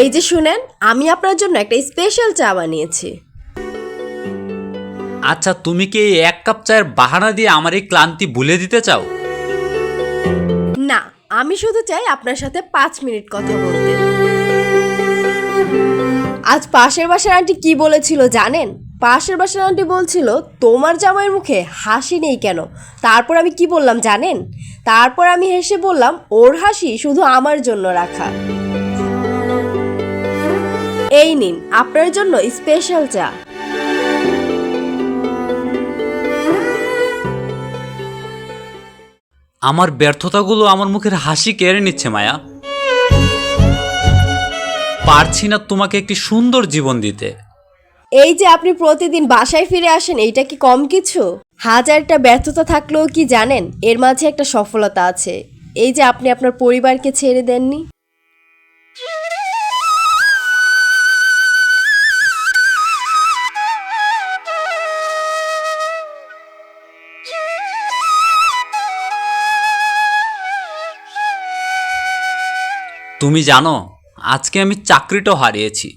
এই যে শুনেন আমি আপনার জন্য একটা স্পেশাল চা বানিয়েছি। আচ্ছা তুমি কি এই এক কাপ চায়ের বাহানা দিয়ে আমার এই ক্লান্তি ভুলে দিতে চাও? না আমি শুধু চাই আপনার সাথে পাঁচ মিনিট কথা বলতে। আজ পাশের বাসার আন্টি কি বলেছিল জানেন? পাশের বাসার আন্টি বলছিল তোমার জামাইয়ের মুখে হাসি নেই কেন? তারপর আমি কি বললাম জানেন? তারপর আমি হেসে বললাম ওর হাসি শুধু আমার জন্য রাখা। নিন আপনার জন্য স্পেশাল চা। আমার ব্যর্থতাগুলো আমার মুখের হাসি কেড়ে নিচ্ছে মায়া। পারছি না তোমাকে একটি সুন্দর জীবন দিতে। এই যে আপনি প্রতিদিন বাসায় ফিরে আসেন এইটা কি কম কিছু? হাজারটা ব্যর্থতা থাকলেও কি জানেন এর মাঝে একটা সফলতা আছে। এই যে আপনি আপনার পরিবারকে ছেড়ে দেননি। তুমি জানো আজকে আমি চাকরিটাও হারিয়েছি।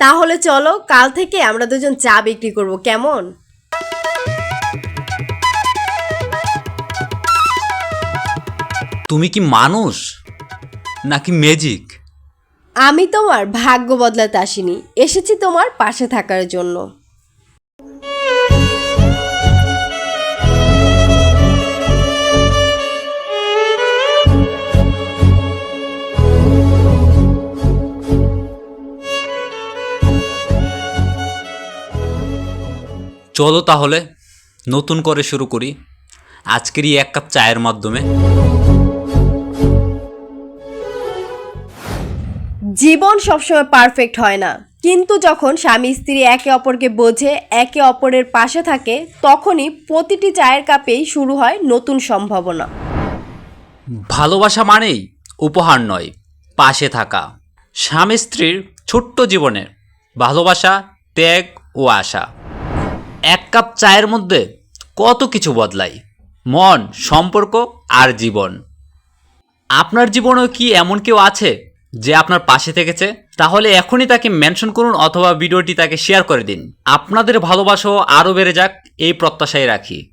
তাহলে চলো কাল থেকে আমরা দুজন চা বিক্রি করব কেমন? তুমি কি মানুষ নাকি ম্যাজিক আমি তোমার ভাগ্য বদলাতে আসিনি এসেছি তোমার পাশে থাকার জন্য। চলো তাহলে নতুন করে শুরু করি। আজকেরই এক কাপ চায়ের মাধ্যমে। জীবন সবসময় পারফেক্ট হয় না। কিন্তু যখন স্বামী স্ত্রী একে অপরকে বোঝে একে অপরের পাশে থাকে তখনই প্রতিটি চায়ের কাপেই শুরু হয় নতুন সম্ভাবনা। ভালোবাসা মানেই উপহার নয় পাশে থাকা। স্বামী স্ত্রীর ছোট্ট জীবনের ভালোবাসা ত্যাগ ও আশা। এক কাপ চায়ের মধ্যে কত কিছু বদলায় মন, সম্পর্ক আর জীবন। আপনার জীবনেও কি এমন কেউ আছে যে আপনার পাশে থেকেছে? তাহলে এখনই তাকে মেনশন করুন অথবা ভিডিওটি তাকে শেয়ার করে দিন। আপনাদের ভালোবাসাও আরও বেড়ে যাক, এই প্রত্যাশায় রাখি।